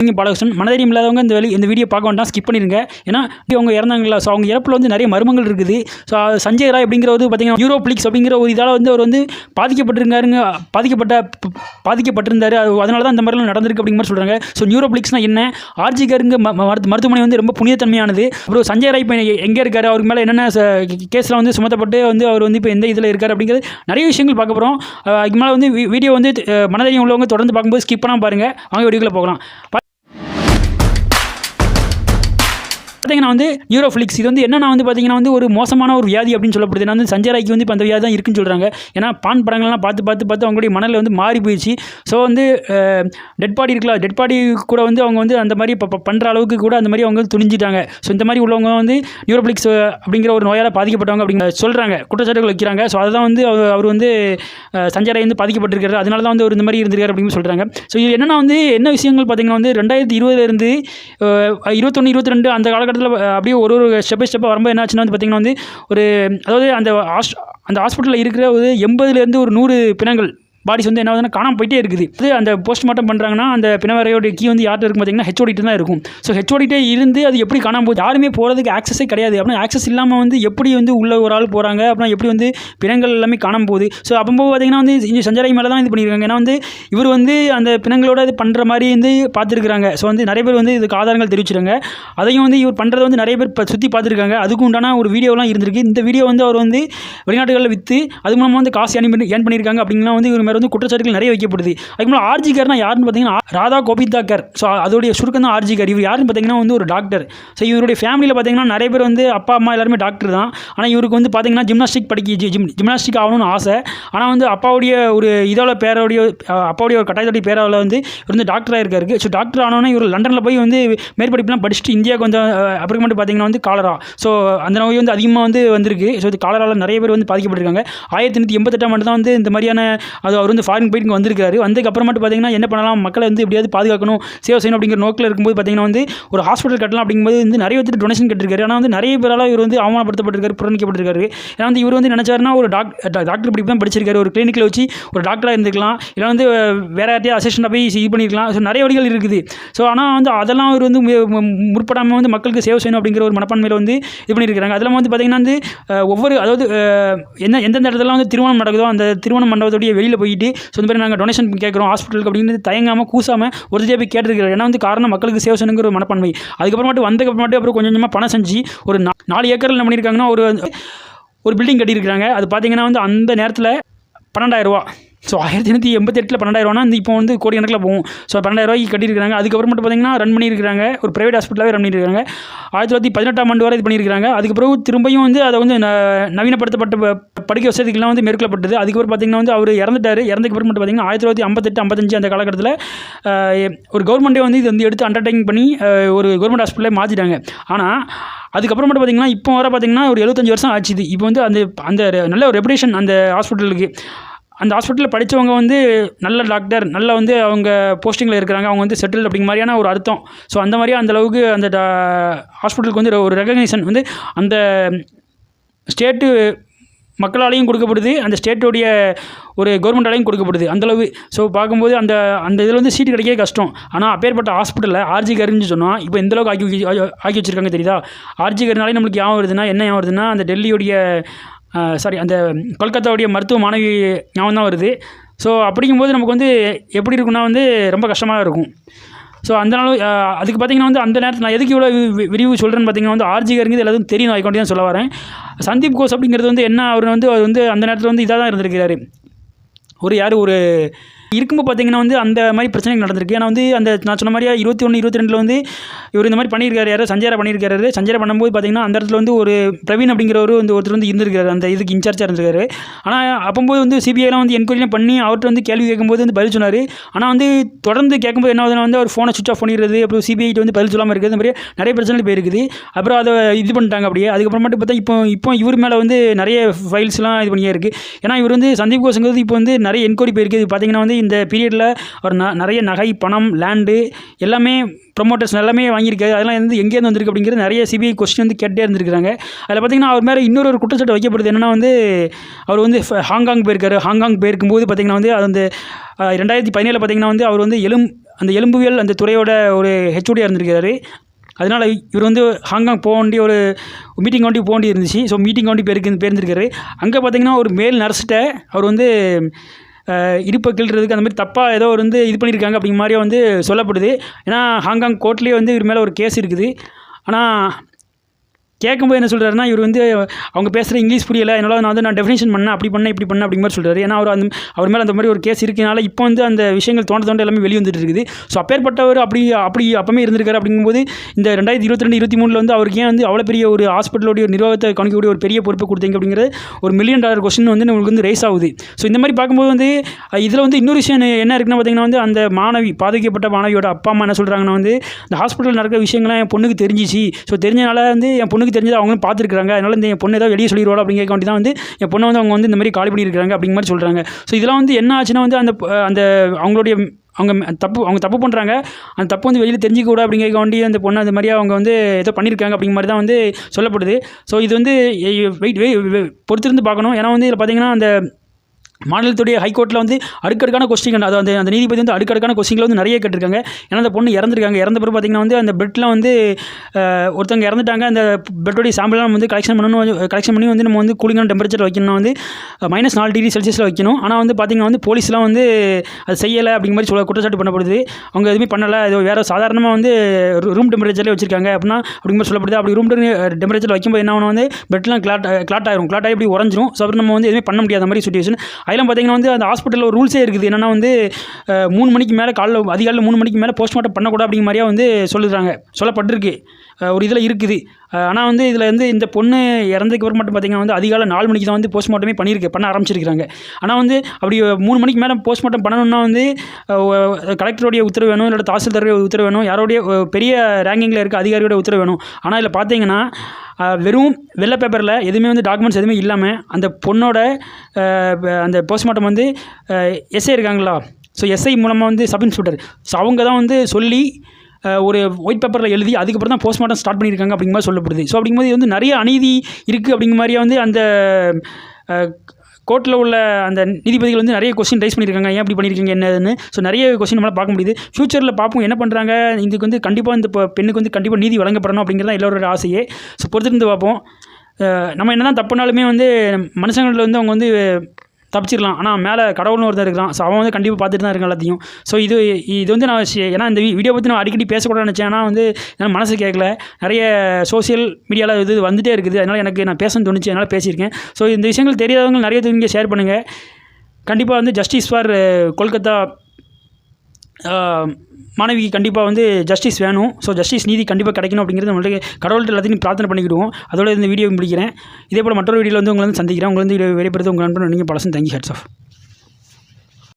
நீங்கள் பாலகிருஷ்ணன் மனதைரியம் இல்லாதவங்க இந்த வெளி இந்த வீடியோ பார்க்க வேண்டாம் ஸ்கிப் பண்ணிடுங்க ஏன்னா அவங்க இறந்தாங்களா ஸோ அவங்க இறப்பில் வந்து நிறைய மர்மங்கள் இருக்குது. ஸோ சஞ்சய் ராய் அப்படிங்கிறது பார்த்தீங்கன்னா யூரோப்ளிக்ஸ் அப்படிங்கிற ஒரு இதால் வந்து அவர் வந்து பாதிக்கப்பட்டிருக்காருங்க பாதிக்கப்பட்ட பாதிக்கப்பட்டிருந்தார். பாதிக்கப்பட்டிருந்தாரு அதனால தான் இந்த மாதிரிலாம் நடந்திருக்கு அப்படிங்கிற மாதிரி சொல்கிறாங்க ஸோ நியூரோப்ளிக்ஸ்னால் என்ன? ஆர்ஜிகருங்க ம- மருத்து- மருத்துவமனை வந்து ரொம்ப புனிதத்தன்மையானது. அப்புறம் சஞ்சய் ராய் இப்போ எங்கே இருக்கார்? அவருக்கு மேலே என்னென்ன கேஸில் வந்து சுமத்தப்பட்டு வந்து அவர் வந்து இப்போ எந்த இதில் இருக்கார் அப்படிங்கிறது நிறைய விஷயங்கள் பார்க்க போகிறோம் அதுக்கு மேலே வந்து வீ- வீடியோ வந்து அஹ், மனதைரியம் உள்ளவங்க தொடர்ந்து பார்க்கும்போது ஸ்கிப் பண்ணாமல் பாருங்கள் அவங்க வீடியோக்குள்ளே போகலாம். பார்த்தீங்கன்னா வந்து யூரோஃபிளிக்ஸ் இது வந்து என்னன்னா வந்து பார்த்தீங்கன்னா வந்து ஒரு மோசமான ஒரு வியாதி அப்படின்னு சொல்லப்படுது. ஏன்னா வந்து சஞ்சய் ராய்க்கு வந்து இப்போ அந்த வியாதி தான் இருக்குன்னு சொல்கிறாங்க ஏன்னா பான் படங்கள்லாம் பார்த்து பார்த்து பார்த்து அவங்களுடைய மனதில் வந்து மாறி போயிடுச்சு. ஸோ வந்து டெட் பாடி இருக்கலாம் டெட் பாடி கூட வந்து அவங்க வந்து அந்த மாதிரி இப்போ பண்ணுற அளவுக்கு கூட அந்த மாதிரி அவங்க வந்து துணிஞ்சிட்டாங்க. ஸோ இந்த மாதிரி உள்ளவங்க வந்து நியூரோபிளிக்ஸ் அப்படிங்கிற ஒரு நோயால் பாதிக்கப்பட்டவங்க அப்படிங்கிற சொல்கிறாங்க குற்றச்சாட்டுகள் வைக்கிறாங்க. ஸோ அதுதான் வந்து அவர் அவர் வந்து அஹ், சஞ்சய் ராய் வந்து பாதிக்கப்பட்டிருக்காரு. அதனால தான் வந்து அவர் இந்த மாதிரி இருந்திருக்காரு அப்படின்னு சொல்கிறாங்க ஸோ இது வந்து என்ன விஷயங்கள் பார்த்தீங்கன்னா வந்து ரெண்டாயிரத்தி இருபதுலேருந்து இருபத்தொன்று இருபத்தி ரெண்டு அந்த காலகட்டத்தில் அப்படியே ஒரு ஒரு ஸ்டெப் பை ஸ்டெப்பாக வரும்போது என்ன ஆச்சுன்னா வந்து பார்த்தீங்கன்னா வந்து ஒரு அதாவது அந்த ஹாஸ் அந்த ஹாஸ்பிட்டலில் இருக்கிற ஒரு எண்பதுலேருந்து ஒரு நூறு பிணங்கள் பாடிஸ் வந்து என்ன ஆகுதுன்னா போயிட்டே இருக்குது. அது அந்த போஸ்ட்மார்ட்டம் பண்ணுறாங்கன்னா அந்த பிணவரையோட கீ வந்து யார்கிட்ட இருக்கும் பார்த்தீங்கன்னா ஹெச்ஓடிட்டு தான் இருக்கும். ஸோ ஹெச்ஓடிட்டே இருந்து அது எப்படி காணாம போகுது? யாருமே போகிறதுக்கு ஆக்சஸே கிடையாது. அப்படின்னா ஆக்சஸ் இல்லாமல் வந்து எப்படி வந்து உள்ள ஒரு ஆள் போகிறாங்க அப்படின்னா எப்படி வந்து பிணங்கள் எல்லாமே காணாமல் போகுது? ஸோ அப்போ பார்த்தீங்கன்னா வந்து இங்கே சஞ்சராய் மேலே தான் இது பண்ணியிருக்காங்க ஏன்னா வந்து இவர் வந்து அந்த பிணங்களோட இது பண்ணுற மாதிரி வந்து பார்த்துருக்குறாங்க. ஸோ வந்து நிறைய பேர் வந்து இதுக்கு ஆதாரங்கள் தெரிவிச்சிருங்க அதையும் வந்து இவர் பண்ணுறதை வந்து நிறைய பேர் இப்போ சுற்றி பார்த்துருக்காங்க. அதுக்கு உண்டான ஒரு வீடியோலாம் இருந்திருக்கு. இந்த வீடியோ வந்து அவர் வந்து வெளிநாடுகளில் விற்று அது மூலமாக வந்து காசு ஏன் பண்ணி ஏன் பண்ணியிருக்காங்க அப்படிங்கலாம் வந்து இவர் மேலே வந்து குற்றச்சாட்டுகள் நிறைய வைக்கப்படுது. அதுக்கு மேலே ஆர்ஜிகர்னா யாருன்னு பார்த்தீங்கன்னா ராதா கோபிதாக்கர் ஸோ அதோடைய சுருக்கம் தான் ஆர்ஜிகர் இவர் யாருன்னு பார்த்தீங்கன்னா வந்து ஒரு டாக்டர் ஸோ இவருடைய ஃபேமிலியில் பார்த்தீங்கன்னா நிறைய பேர் வந்து அப்பா அம்மா எல்லாருமே டாக்டர் தான். ஆனால் இவருக்கு வந்து பார்த்தீங்கன்னா ஜிம்னாஸ்டிக் படிக்க ஜிம் ஜிம்னாஸ்டிக் ஆகணும்னு ஆசை. ஆனால் வந்து அப்பாவுடைய ஒரு இதோட பேரோடைய அப்பாவுடைய ஒரு கட்டாயத்துடைய பேராவில் வந்து இவர் வந்து டாக்டராக இருக்காரு ஸோ டாக்டர் ஆனோன்னா இவர் லண்டனில் போய் வந்து மேற்படிப்புலாம் படிச்சுட்டு இந்தியாவுக்கு வந்து அப்புறம் அப்புறமேட்டு பார்த்தீங்கன்னா வந்து காலரா. ஸோ அந்த நோய் வந்து அதிகமாக வந்து வந்திருக்கு. ஸோ இது காலராவில் நிறைய பேர் வந்து பாதிக்கப்பட்டிருக்காங்க. ஆயிரத்தி எண்ணூற்றி எண்பத்தெட்டாம் ஆண்டு தான் வந்து இந்த மாதிரியான அது அவர் வந்து ஃபாரின் போயிட்டு வந்திருக்காரு வந்ததுக்கு பார்த்தீங்கன்னா என்ன பண்ணலாம்? மக்களை வந்து எப்படியாவது பாதுகாக்கணும் சேவை செய்யணும் அப்படிங்கிற நோக்கில் இருக்கும்போது பார்த்தீங்கன்னா வந்து ஒரு ஹாஸ்பிட்டல் கட்டலாம் அப்படிங்கும்போது வந்து நிறைய பேர் டொனேஷன் கட்டிருக்காரு. ஆனால் வந்து நிறைய பேரால் இவர் வந்து அவமானப்படுத்தப்பட்டிருக்காரு புறணிக்கப்பட்டிருக்காரு ஏன்னா வந்து இவர் வந்து நினைச்சாருன்னா ஒரு டாக் டாக்டர் படிப்பு தான் படிச்சிருக்காரு. ஒரு கிளினிக்கில் வச்சு ஒரு டாக்டராக இருந்துக்கலாம் இல்லை வந்து வேறு யார்ட்டையும் அசிஸ்டண்ட்டாக போய் இது பண்ணியிருக்கலாம் ஸோ நிறைய வழிகள் இருக்குது. ஸோ ஆனால் வந்து அதெல்லாம் அவர் வந்து மு- முற்படாமல் வந்து மக்களுக்கு சேவை செய்யணும் அப்படிங்கிற ஒரு மனப்பான்மையில் வந்து இது பண்ணியிருக்காங்க அதெல்லாம் வந்து பார்த்தீங்கன்னா வந்து ஒவ்வொரு அதாவது என்ன எந்தெந்த இடத்துல வந்து திருமணம் நடக்குதோ அந்த திருமண மண்டபத்துடைய வெளியில் போய் போயிட்டு ஸோ இந்த மாதிரி நாங்கள் டொனேஷன் கேட்குறோம் ஹாஸ்பிட்டலுக்கு அப்படின்னு தயங்காமல் கூசாமல் ஒரு போய் கேட்டிருக்காரு ஏன்னா வந்து காரணம் மக்களுக்கு சேவை செய்யணுங்கிற ஒரு மனப்பான்மை. அதுக்கப்புறமாட்டு வந்ததுக்கப்புறமாட்டு அப்புறம் கொஞ்சம் கொஞ்சமாக பணம் செஞ்சு ஒரு நாலு ஏக்கரில் என்ன பண்ணியிருக்காங்கன்னா ஒரு ஒரு பில்டிங் கட்டியிருக்கிறாங்க. அது பார்த்தீங்கன்னா வந்து அந்த நேரத்தில் பன்னெண்டாயிரம் ரூபா ஸோ ஆயிரத்தி எண்ணூற்றி எண்பத்தெட்டில் பன்னெண்டாயிரம்னா இந்த இப்போ வந்து கோடி கணக்கில் போகும் ஸோ பன்னெண்டாயிரம் ரூபாய்க்கு கட்டியிருக்காங்க அதுக்கப்புறம் மட்டும் பார்த்தீங்கன்னா ரன் பண்ணியிருக்காங்க ஒரு ப்ரைவேட் ஹாஸ்பிட்டலாகவே ரன் பண்ணியிருக்காங்க ஆயிரத்தி தொள்ளாயிரத்தி பதினெட்டாம் ஆண்டு வரை இது பண்ணியிருக்காங்க அதுக்கப்புறம் திரும்பியும் வந்து அதை வந்து ந- நவீனப்படுத்தப்பட்ட ப- படிக்க வசதிகள்லாம் வந்து மேற்கொள்ளப்பட்டது. அதுக்கப்புறம் பார்த்தீங்கன்னா வந்து அவர் இறந்துட்டார். இறந்ததுக்கு அப்புறம் மட்டும் பார்த்தீங்கன்னா ஆயிரத்தி தொள்ளாயிரத்தி ஐம்பத்தெட்டு ஐம்பத்தஞ்சு அந்த காலகட்டத்தில் ஒரு கவர்மெண்ட்டே வந்து இது வந்து எடுத்து அண்டர்டேக்கிங் பண்ணி ஒரு கவர்மெண்ட் ஹாஸ்பிட்டலே மாற்றிட்டாங்க ஆனால் அதுக்கப்புறம் மட்டும் பார்த்தீங்கன்னா இப்போ வர பார்த்தீங்கன்னா ஒரு எழுபத்தஞ்சு வருஷம் ஆச்சுது. இப்போ வந்து அந்த அந்த நல்ல ஒரு ரெப்புடேஷன் அந்த ஹாஸ்பிட்டலுக்கு அந்த ஹாஸ்பிட்டலில் படித்தவங்க வந்து நல்ல டாக்டர் நல்ல வந்து அவங்க போஸ்டிங்கில் இருக்கிறாங்க. அவங்க வந்து செட்டில் அப்படிங்க மாதிரியான ஒரு அர்த்தம். ஸோ அந்த மாதிரி அந்த அளவுக்கு அந்த uh, ஹாஸ்பிட்டலுக்கு வந்து ஒரு ரெகக்னேஷன் வந்து அந்த ஸ்டேட்டு மக்களாலையும் கொடுக்கப்படுது. அந்த ஸ்டேட்டுடைய ஒரு கவர்மெண்டாலையும் கொடுக்கப்படுது. அந்தளவு ஸோ பார்க்கும்போது அந்த அந்த இதில் வந்து சீட்டு கிடைக்கவே கஷ்டம். ஆனால் அப்பேற்பட்ட ஹாஸ்பிட்டலில் ஆர்ஜி கருன்னு சொன்னால் இப்போ எந்த அளவுக்கு ஆக்கி ஆக்கி வச்சிருக்காங்க தெரியுதா? ஆர்ஜி கருனாலே நம்மளுக்கு ஏன் வருதுன்னா என்ன ஏன் வருதுன்னா அந்த டெல்லியுடைய சாரி அந்த கொல்கத்தாவுடைய மருத்துவ மாணவி ஞாபகம் தான் வருது. ஸோ அப்படிங்கும்போது நமக்கு வந்து எப்படி இருக்குன்னா வந்து ரொம்ப கஷ்டமாக இருக்கும். ஸோ அந்த நாள் அதுக்கு பார்த்தீங்கன்னா வந்து அந்த நேரத்தில் நான் எதுக்கு இவ்வளோ விரிவு சொல்கிறேன்னு பார்த்திங்கன்னா வந்து ஆர்ஜிகருங்கிறது எல்லாத்துக்கும் தெரியும். அதுக்காண்டி தான் சொல்ல வரேன். சந்தீப் கோஸ் அப்படிங்கிறது வந்து என்ன அவர் வந்து அவர் வந்து அந்த நேரத்தில் வந்து இதாக தான் இருந்திருக்கிறாரு. ஒரு யார்? ஒரு இருக்கும்போது பார்த்தீங்கன்னா வந்து அந்த மாதிரி பிரச்சனைகள் நடந்திருக்கு. ஏன்னா வந்து அந்த நான் சொன்ன மாதிரியா இருபத்தி ஒன்று இருபத்தி ரெண்டில் வந்து இவர் இந்த மாதிரி பண்ணியிருக்காரு யாரோ சஞ்சயரா பண்ணியிருக்காரு. சஞ்சயரா பண்ணும்போது பார்த்தீங்கன்னா அந்த இடத்துல வந்து ஒரு பிரவீன் அப்படிங்கிறவர் வந்து ஒருத்தர் வந்து இருந்திருக்காரு. அந்த இதுக்கு இன்சார்ஜாக இருந்திருக்காரு. ஆனால் அப்போது வந்து சிபிஐலாம் வந்து என்கொயரிலாம் பண்ணி அவர்கிட்ட வந்து கேள்வி கேட்கும்போது வந்து பதில் சொன்னார். ஆனால் வந்து தொடர்ந்து கேட்கும்போது என்ன ஆகுதுன்னா வந்து அவர் ஃபோனை சுவிச் ஆஃப் பண்ணிடுறது அப்புறம் சிபிஐட்டு வந்து பதில் சொல்லாமல் இருக்குது இந்த மாதிரி நிறைய பிரச்சனைகள் போயிருக்குது. அப்புறம் அதை இது பண்ணிட்டாங்க அப்படியே. அதுக்கப்புறமேட்டு பார்த்தா இப்போ இப்போ இவர் மேலே வந்து நிறைய ஃபைல்ஸ்லாம் இது பண்ணியே இருக்குது ஏன்னா இவர் வந்து சந்தீப் கோஷங்கிறது இப்போ வந்து நிறைய என்கொயரி போயிருக்கு இது பார்த்தீங்கன்னா வந்து இந்த பீரியடில் அவர் ந நிறைய நகை பணம் லேண்டு எல்லாமே ப்ரொமோட்டர்ஸ் எல்லாமே வாங்கியிருக்காரு. அதெல்லாம் வந்து எங்கேருந்து வந்திருக்கு அப்படிங்கிறது நிறைய சிபிஐ கொஸ்டின் வந்து கேட்டே இருந்திருக்காங்க அதில் பார்த்தீங்கன்னா அவர் மேலே இன்னொரு ஒரு குற்றச்சாட்டு வைக்கப்படுது. என்னென்னா வந்து அவர் வந்து ஹாங்காங் போயிருக்காரு. ஹாங்காங் போயிருக்கும்போது பார்த்திங்கன்னா வந்து அது அந்த ரெண்டாயிரத்தி பதினேழில் பார்த்திங்கன்னா வந்து அவர் வந்து எலும் அந்த எலும்புவியல் அந்த துறையோட ஒரு ஹெச்ஓடியாக இருந்திருக்காரு அதனால் இவர் வந்து ஹாங்காங் போக வேண்டிய ஒரு மீட்டிங் வண்டி போக வேண்டி இருந்துச்சு ஸோ மீட்டிங் வண்டி போயிருக்கு போயிருந்திருக்காரு. அங்கே பார்த்திங்கன்னா ஒரு மேல் நர்ஸ்கிட்ட அவர் வந்து இடுப்பை கிள்றதுக்கு அந்த மாதிரி தப்பாக ஏதோ ஒரு வந்து இது பண்ணியிருக்காங்க அப்படிங்கிற மாதிரியே வந்து சொல்லப்படுது. ஏன்னா ஹாங்காங் கோர்ட்லேயே வந்து இவர் மேலே ஒரு கேஸ் இருக்குது. ஆனால் கேட்கும்போது என்ன சொல்கிறாருன்னா இவர் வந்து அவங்க பேசுகிற இங்கிலீஷ் புரியலை என்னால் நான் வந்து நான் டெஃபினேஷன் பண்ணேன் அப்படி பண்ணேன் இப்படி பண்ணேன் அப்படிங்கிற மாதிரி சொல்கிறாரு ஏன்னா அவர் அந்த அவர் மேலே அந்த மாதிரி ஒரு கேஸ் இருக்கனால இப்போ வந்து அந்த விஷயங்கள் தோண்ட தோண்ட எல்லாமே வெளியே வந்துட்டு இருக்குது. ஸோ அப்பேற்பட்டவர் அப்படி அப்படி அப்பமே இருந்திருக்காரு அப்படிங்கும்போது இந்த ரெண்டாயிரத்தி இருபத்தி ரெண்டு இருபத்தி மூணில் வந்து அவருக்கு ஏன் வந்து அவ்வளோ பெரிய ஒரு ஹாஸ்பிட்டலோடைய ஒரு நிர்வாகத்தை கணிக்கக்கூடிய ஒரு பெரிய பொறுப்பை கொடுத்தீங்க அப்படிங்கிறது ஒரு மில்லியன் டாலர் கொஸ்டின் வந்து உங்களுக்கு வந்து ரேஸ் ஆகுது. ஸோ இந்த மாதிரி பார்க்கும்போது வந்து இதில் வந்து இன்னொரு விஷயம் என்ன- இருக்குன்னு பார்த்தீங்கன்னா வந்து அந்த மாணவி பாதிக்கப்பட்ட மாணவியோட அப்பா அம்மா என்ன சொல்கிறாங்கன்னா வந்து இந்த ஹாஸ்பிட்டல் நடக்கிற விஷயங்கள்லாம் என் பொண்ணுக்கு தெரிஞ்சிச்சு. ஸோ தெரிஞ்சனால வந்து என் பொண்ணுக்கு தெரிஞ்சது அவங்களும் பார்த்துருக்காங்க அதனால இந்த பொண்ணு ஏதாவது வெளியே சொல்லிடுவாள் அப்படிங்கிற தான் வந்து என் பொண்ணை வந்து அவங்க வந்து இந்த மாதிரி காலி பண்ணியிருக்காங்க அப்படிங்கிற மாதிரி சொல்கிறாங்க ஸோ இதெல்லாம் வந்து என்ன ஆச்சுன்னா வந்து அந்த அந்த அவங்களுடைய அவங்க தப்பு அவங்க தப்பு பண்ணுறாங்க அந்த தப்பு வந்து வெளியில் தெரிஞ்சிக்க கூட அப்படிங்கிற அந்த பொண்ணு அந்த மாதிரியா அவங்க வந்து ஏதோ பண்ணியிருக்காங்க அப்படிங்கிற மாதிரி தான் வந்து சொல்லப்படுது. ஸோ இது வந்து வெயிட் பொறுத்திருந்து பார்க்கணும். ஏன்னா வந்து இதில் பார்த்தீங்கன்னா அந்த மாநிலத்துடைய ஹைகோர்ட்டில் வந்து அடுக்கடுக்கான கொஸ்டின் அது அந்த அந்த நீதிபதி வந்து அடுக்கடுக்கான கொஸ்டின்கள் வந்து நிறைய கேட்டிருக்காங்க. ஏன்னா அந்த பொண்ணு இறந்துருக்காங்க. இறந்த பிறகு பார்த்திங்கன்னா வந்து அந்த பெட்டில் வந்து ஒருத்தவங்க இறந்துட்டாங்க. அந்த பெட்டோடைய சாம்பிள்லாம் வந்து கலெக்ஷன் பண்ணணும் கலெக்ஷன் பண்ணி வந்து நம்ம வந்து கூலிங்கான டெம்பரேச்சர் வைக்கணும் வந்து மைனஸ் நாலு டிகிரி செல்சியஸில் வைக்கணும். ஆனால் வந்து பார்த்தீங்கன்னா வந்து போலீஸ்லாம் வந்து அது செய்யலை அப்படிங்கிற மாதிரி சொல்ல குற்றச்சாட்டு பண்ணப்படுது. அவங்க எதுவுமே பண்ணலை. இது வேறு சாதாரணமாக வந்து ரூம் டெம்பரேச்சர்லேயே வச்சிருக்காங்க அப்படின்னா அப்படிங்கிற மாதிரி சொல்லப்படுது. அப்படி ரூம் டெம்பரேச்சர் வைக்கும்போது என்ன ஆகும் வந்து பெட்லாம் கிளாட் கிளாட் ஆயிரும். கிளாட் ஆகி இப்படி உறைஞ்சிரும். ஸோ அப்புறம் நம்ம வந்து எதுவுமே பண்ண முடியாத மாதிரி சுச்சுவேஷன் அதெல்லாம் பார்த்திங்கன்னா வந்து அந்த ஹாஸ்பிட்டலில் ஒரு ரூல்ஸே இருக்குது. என்னென்னா வந்து மூணு மணிக்கு மேலே காலைல அதிகாலையில் மூணு மணிக்கு மேலே போஸ்ட்மார்ட்டம் பண்ணக்கூடாது அப்படிங்கிற மாதிரியா வந்து சொல்லுறாங்க சொல்லப்பட்டிருக்கு. ஒரு இதில் இருக்குது. ஆனால் வந்து இதில் வந்து இந்த பொண்ணு இறந்ததுக்கு அப்புறம் மட்டும் பார்த்திங்கன்னா வந்து அதிகாலை நாலு மணிக்கு தான் வந்து போஸ்ட்மார்ட்டமே பண்ணியிருக்கு பண்ண ஆரம்பிச்சிருக்காங்க ஆனால் வந்து அப்படி மூணு மணிக்கு மேலே போஸ்ட்மார்ட்டம் பண்ணணும்னா வந்து கலெக்டருடைய உத்தரவு வேணும் இல்லை தாசில்தாருடைய உத்தரவு வேணும் யாரோடைய பெரிய ரேங்கிங்கில் இருக்க அதிகாரியோட உத்தரவு வேணும். ஆனால் இதில் பார்த்தீங்கன்னா வெறும் வெள்ளை பேப்பரில் எதுவுமே வந்து டாக்குமெண்ட்ஸ் எதுவுமே இல்லாமல் அந்த பொண்ணோட அந்த போஸ்ட்மார்ட்டம் வந்து எஸ்ஐ இருக்காங்களா? ஸோ எஸ்ஐ மூலமாக வந்து சப் இன்ஸ்பெக்டர் ஸோ அவங்க தான் வந்து சொல்லி ஒரு ஒயிட் பேப்பரில் எழுதி அதுக்கப்புறம் தான் போஸ்ட்மார்ட்டம் ஸ்டார்ட் பண்ணியிருக்காங்க அப்படிங்கிற மாதிரி சொல்லப்படுது. ஸோ அப்படிங்கும்போது வந்து நிறைய அநீதி இருக்குது அப்படிங்கிற மாதிரியே வந்து அந்த கோர்ட்டில் உள்ள அந்த நீதிபதிகள் வந்து நிறைய கொஸ்டின் ரைஸ் பண்ணியிருக்காங்க ஏன் அப்படி பண்ணியிருக்கீங்க என்னதுன்னு? ஸோ நிறைய கொஸ்டின் நம்மளால் பார்க்க முடியுது. ஃப்யூச்சரில் பார்ப்போம் என்ன பண்ணுறாங்க இதுக்கு வந்து கண்டிப்பாக இந்த பெண்ணுக்கு வந்து கண்டிப்பாக நீதி வழங்கப்படணும் அப்படிங்கிறது தான் எல்லோரோட ஆசையே. ஸோ பொறுத்திருந்து பார்ப்போம். நம்ம என்ன தான் தப்புனாலுமே வந்து மனுஷங்களில் வந்து அவங்க வந்து தப்பிச்சிடலாம் ஆனால் மேலே கடவுள்னு ஒருத்தர் இருக்கிறான். ஸோ அவன் வந்து கண்டிப்பாக பார்த்துட்டு தான் இருக்கான் எல்லாத்தையும். ஸோ இது இது வந்து நான் ஏன்னா இந்த வீடியோ பற்றி நான் அடிக்கடி பேசக்கூடாதுன்னு நினச்சேன். ஆனால் வந்து என்னால் மனசு கேட்கல நிறைய சோஷியல் மீடியாவில் இது வந்துகிட்டே இருக்குது. அதனால் எனக்கு நான் பேசணும்னு தோணுச்சு. அதனால் பேசியிருக்கேன். ஸோ இந்த விஷயங்கள் தெரியாதவங்க நிறைய இங்கே ஷேர் பண்ணுங்கள் கண்டிப்பாக வந்து ஜஸ்டிஸ் ஃபார் கொல்கத்தா மாணவிக்கு கண்டிப்பாக வந்து ஜஸ்டிஸ் வேணும். ஸோ ஜஸ்டிஸ் நீதி கண்டிப்பாக கிடைக்கணும் அப்படிங்கிறது நம்மளுடைய கடவுள்கிட்ட எல்லாத்தையும் பிரார்த்தனை பண்ணிக்கிடுவோம். அதோட இந்த வீடியோ முடிக்கிறேன். இதே போல் மற்றொரு வீடியோவில் வந்து உங்களை வந்து சந்திக்கிறேன். உங்களை வந்து வெளிப்படுத்த உங்கள் நண்பன். நீங்கள் பழசம் தேங்க்யூ ஹெட்ஸ் ஆஃப்